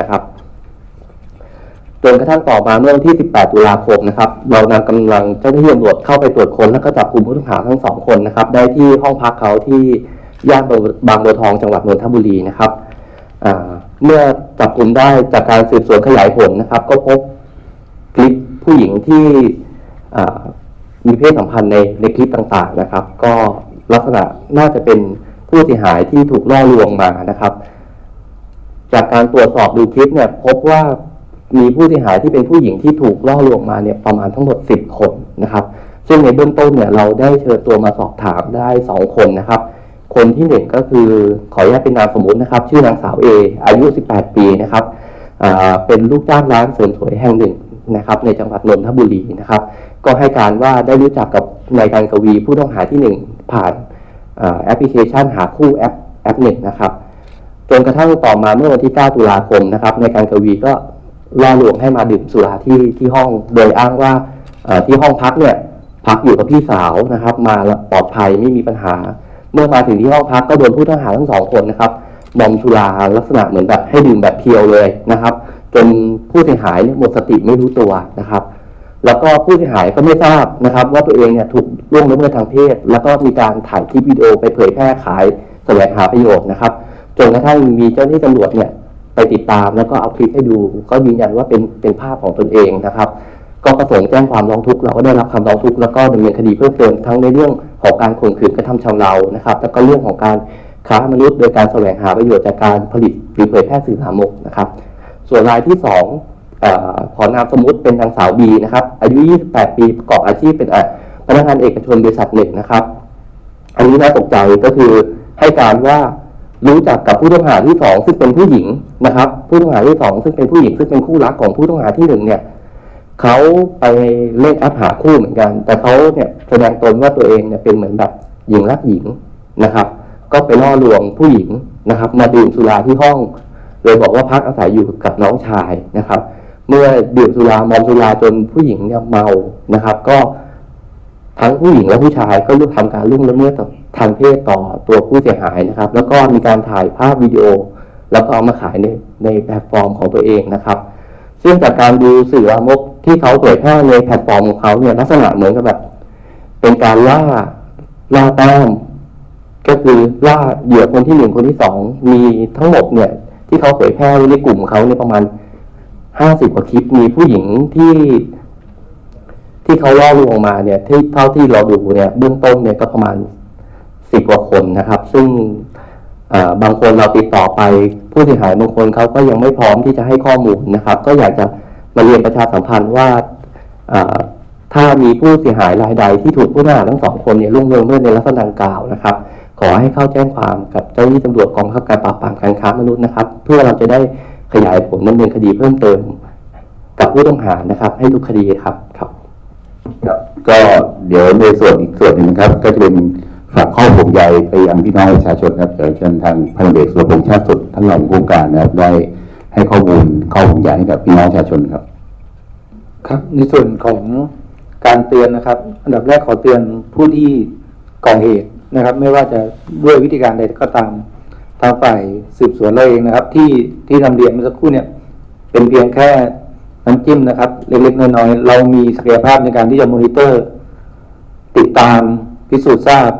นะครับจนกระทั่งต่อมาเมื่อวันที่ 18 ตุลาคมนะครับ เรานำกำลังเจ้าหน้าที่ตำรวจเข้าไปตรวจค้นแล้วก็จับกลุ่มผู้ต้องหาทั้งสองคนนะครับ ได้ที่ห้องพักเขาที่ย่านบางบัวทองจังหวัดนนทบุรีนะครับเมื่อจับกลุ่มได้จากการสืบสวนขยายผลนะครับ ก็พบคลิปผู้หญิงที่มีเพศสัมพันธ์ในในคลิปต่างๆนะครับ ก็ลักษณะน่าจะเป็นผู้เสียหายที่ถูกล่อลวงมานะครับ จากการตรวจสอบดูคลิปเนี่ยพบว่ามีผู้เสียหายที่เป็นผู้หญิงที่ถูกล่อลวงมาเนี่ยประมาณทั้งหมด 10 คนนะครับ ซึ่งในเบื้องต้นเนี่ยเราได้เชิญตัวมาสอบถามได้ 2 คนนะครับ คนที่หนึ่งก็คือขออนุญาตเป็นนามสมมุตินะครับ ชื่อนางสาวเออายุ 18 ปีนะครับเป็นลูกจ้างร้านเสริมสวยแห่งหนึ่งนะครับ ในจังหวัดนนทบุรีนะครับ ก็ให้การว่าได้รู้จักกับนายการกวีผู้ต้องหาที่หนึ่งผ่านแอปพลิเคชันหาคู่แอปแอปหนึ่งนะครับ จนกระทั่งต่อมาเมื่อวันที่ 9 ตุลาคมนะครับในการกวีก็ล่อลวงให้มาดื่มสุราที่ที่ห้อง โดยอ้างว่าที่ห้องพักเนี่ยพักอยู่กับพี่สาวนะครับ มาปลอดภัยไม่มีปัญหา เมื่อมาถึงที่ห้องพักก็โดนผู้ต้องหาทั้งสองคนนะครับมอมสุราลักษณะเหมือนแบบให้ดื่มแบบเพียวเลยนะครับ จนผู้เสียหายเนี่ยหมดสติไม่รู้ตัวนะครับ แล้วก็ผู้เสียหายก็ไม่ทราบนะครับ ว่าตัวเองเนี่ยถูกล่วงละเมิดทางเพศ แล้วก็มีการถ่ายคลิปวิดีโอไปเผยแพร่ขายแสวงหาประโยชน์นะครับ จนกระทั่งมีเจ้าหน้าที่ตำรวจเนี่ยไปติดตามแล้วก็เอาคลิปให้ดู ก็ยืนยันว่าเป็นเป็นภาพของตนเองนะครับ ก็ประสงค์แจ้งความร้องทุกข์เราก็ได้รับคำร้องทุกข์แล้วก็ดำเนินคดีเพิ่มเติมทั้งในเรื่องของการข่มขืนกระทำชำเรานะครับ แล้วก็เรื่องของการค้ามนุษย์ โดยการแสวงหาประโยชน์จากการผลิตหรือเผยแพร่สื่อลามกนะครับ ส่วนรายที่สองเอขอนามสมมุติเป็นนางสาวบีนะครับอายุ 28 ปีประกอบอาชีพเป็นพนักงานเอกชนบริษัทหนึ่งนะครับ อันนี้น่าตกใจก็คือให้การว่า รู้จักกับผู้ต้องหาที่สองซึ่งเป็นผู้หญิงนะครับ ผู้ต้องหาที่สองซึ่งเป็นผู้หญิงซึ่งเป็นคู่รักของผู้ต้องหาที่หนึ่งเนี่ยเขาไปเล่นแอปหาคู่เหมือนกัน แต่เขาเนี่ยแสดงตนว่าตัวเองเนี่ยเป็นเหมือนแบบหญิงรักหญิงนะครับ ก็ไปล่อลวงผู้หญิงนะครับ มาดื่มสุราที่ห้องโดยบอกว่าพักอาศัยอยู่กับน้องชายนะครับ เมื่อดื่มสุรา มอมสุราจนผู้หญิงเนี่ยเมานะครับ ก็ ทั้งผู้หญิงและผู้ชายก็ร่วมทำการล่วงละเมิดทางเพศต่อตัวผู้เสียหายนะครับ แล้วก็มีการถ่ายภาพวิดีโอ แล้วก็เอามาขายในในแพลตฟอร์มของตัวเองนะครับ ซึ่งจากการดูสื่อลามกที่เขาเผยแพร่ในแพลตฟอร์มของเขาเนี่ยลักษณะเหมือนกับแบบ เป็นการล่าล่าแต้มก็คือล่าเหยื่อคนที่หนึ่งคนที่สองมีทั้งหมดเนี่ย ที่เขาเผยแพร่ในกลุ่มเขาเนี่ยประมาณห้าสิบกว่าคลิปมีผู้หญิงที่ ที่เขาล่อลวงมาเนี่ยที่เท่าที่เราดูเนี่ยเบื้องต้นเนี่ยก็ประมาณสิบกว่าคนนะครับ ซึ่งบางคนเราติดต่อไปผู้เสียหายบางคนเขาก็ยังไม่พร้อมที่จะให้ข้อมูลนะครับ ก็อยากจะมาเรียนประชาสัมพันธ์ว่าถ้ามีผู้เสียหายรายใดที่ถูกผู้ต้องหาทั้งสองคนเนี่ยล่วงเมิดในลักษณะดังกล่าวนะครับ ขอให้เข้าแจ้งความกับเจ้าหน้าที่ตำรวจกองบังคับการปราบปรามการค้ามนุษย์นะครับ เพื่อเราจะได้ขยายผลดำเนินคดีเพิ่มเติม กับผู้ต้องหานะครับ ให้ทุกคดีครับ ก็เดี๋ยวในส่วนอีกส่วนหนึ่งนะครับ ก็จะเป็นฝากข้อห่วงใยไปยังพี่น้องประชาชนครับเดี๋ยวเชิญทางพันเอกสุรพงษ์ชาติสุดท่านรองผู้การนะครับได้ให้ข้อมูลข้อห่วงใยให้กับพี่น้องประชาชนครับ ครับในส่วนของการเตือนนะครับ อันดับแรกขอเตือนผู้ที่ก่อเหตุนะครับ ไม่ว่าจะด้วยวิธีการใดก็ตามทางฝ่ายสืบสวนเราเองนะครับ ที่ที่นำเรียนเมื่อสักครู่เนี่ย เป็นเพียงแค่ น้ำจิ้มนะครับ เล็กๆน้อยๆเรามีศักยภาพในการที่จะมอนิเตอร์ ติดตามพิสูจน์ทราบ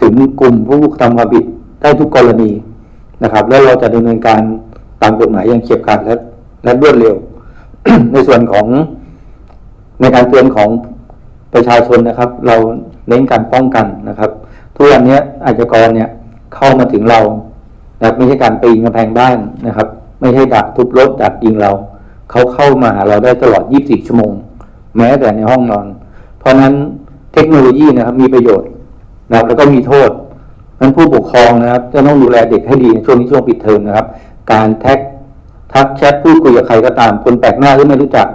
ถึงกลุ่มผู้กระทำความผิดได้ทุกกรณีนะครับ แล้วเราจะดำเนินการตามกฎหมายอย่างเฉียบขาดและและรวดเร็ว ในส่วนของในการเตือนของประชาชนนะครับ เราเน้นการป้องกันนะครับ ทุกวันนี้อาชญากรเนี่ยเข้ามาถึงเรานะไม่ใช่การปีนกำแพงบ้านนะครับ ไม่ใช่ดักทุบรถดักยิงเรา เขาเข้ามาหาเราได้ตลอด 24 ชั่วโมง แม้แต่ในห้องนอน เพราะนั้นเทคโนโลยีนะครับมีประโยชน์นะครับแล้วก็มีโทษนั้นผู้ปกครองนะครับ จะต้องดูแลเด็กให้ดีในช่วงนี้ช่วงปิดเทอมนะครับ การแท็กทักแชทพูดคุยกับใครก็ตามคนแปลกหน้าหรือไม่รู้จัก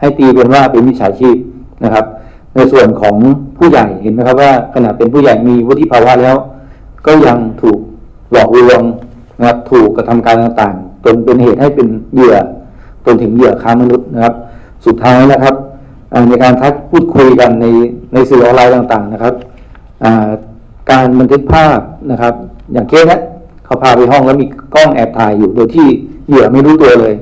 ให้ตีเป็นว่าเป็นมิจฉาชีพนะครับ ในส่วนของผู้ใหญ่เห็นไหมครับว่าขณะเป็นผู้ใหญ่มีวุฒิภาวะแล้ว ก็ยังถูกหลอกลวงนะครับถูกกระทำการต่างๆจนเป็นเหตุให้เป็นเหยื่อ นถึงเหยื่อค้ามนุษย์นะครับ สุดท้ายนะครับในการทักพูดคุยกันในในสื่อออนไลน์ต่างๆนะครับ การบันทึกภาพนะครับ อย่างเคสนะเขาพาไปห้องแล้วมีกล้องแอบถ่ายอยู่โดยที่เหยื่อไม่รู้ตัวเลย